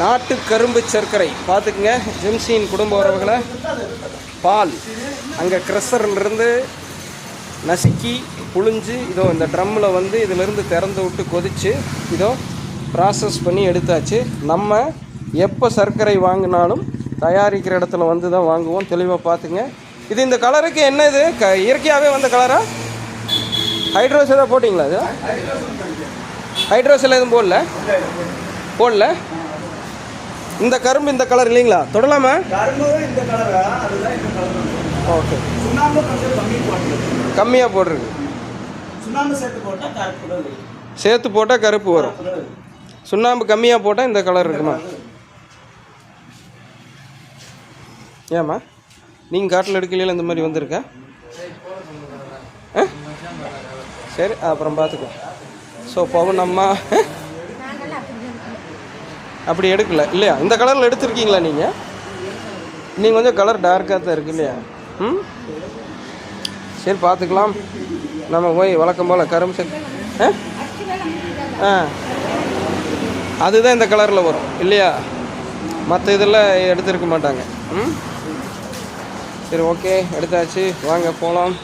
நாட்டு கரும்பு சர்க்கரை. பார்த்துக்குங்க ஜிம்சியின் குடும்ப உறவுகளை. பால். அங்கே இருந்து நசுக்கி புழிஞ்சு இதோ இந்த ட்ரம்மில் வந்து இதிலிருந்து திறந்து விட்டு கொதித்து இதோ ப்ராசஸ் பண்ணி எடுத்தாச்சு. நம்ம எப்போ சர்க்கரை வாங்கினாலும் தயாரிக்கிற இடத்துல வந்து தான் வாங்குவோம். தெளிவாக பார்த்துங்க இது இந்த கலருக்கு என்ன இது க இயற்கையாகவே வந்த கலரா? ஹைட்ரோஸ் ஏதாவது போட்டிங்களா இது? ஹைட்ரோஸில் எதுவும் போடல? போடல. இந்த கரும்பு இந்த கலர் இல்லைங்களா? தொடலாமா? கரும்பு இந்த கலரா அதுதான் இந்த கலர் ஓகே. கம்மியாக போட்டிருக்கு. சுண்ணாம்பு சேர்த்து போட்டால் கருப்பு வரும். சுண்ணாம்பு கம்மியாக போட்டால் இந்த கலர் இருக்குமா? ஏம்மா? நீங்கள் காட்டில் எடுக்கலையில இந்த மாதிரி வந்திருக்கா? ஆ? சரி அப்புறம் பார்த்துக்கோ ஸோ பவுனம்மா. அப்படி எடுக்கல. இல்லையா? இந்த கலரில் எடுத்திருக்கீங்களா நீங்கள் நீங்கள் கொஞ்சம் கலர் டார்க்காக தான் இருக்கு இல்லையா? ம்? சரி பார்த்துக்கலாம். நம்ம போய் வழக்கம் போல் கரும்பு சக் ஆ? ஆ. அதுதான் இந்த கலரில் வரும் இல்லையா? மற்ற இதில் எடுத்திருக்க மாட்டாங்க. ம்? சரி ஓகே எடுத்தாச்சு. வாங்க போகலாம்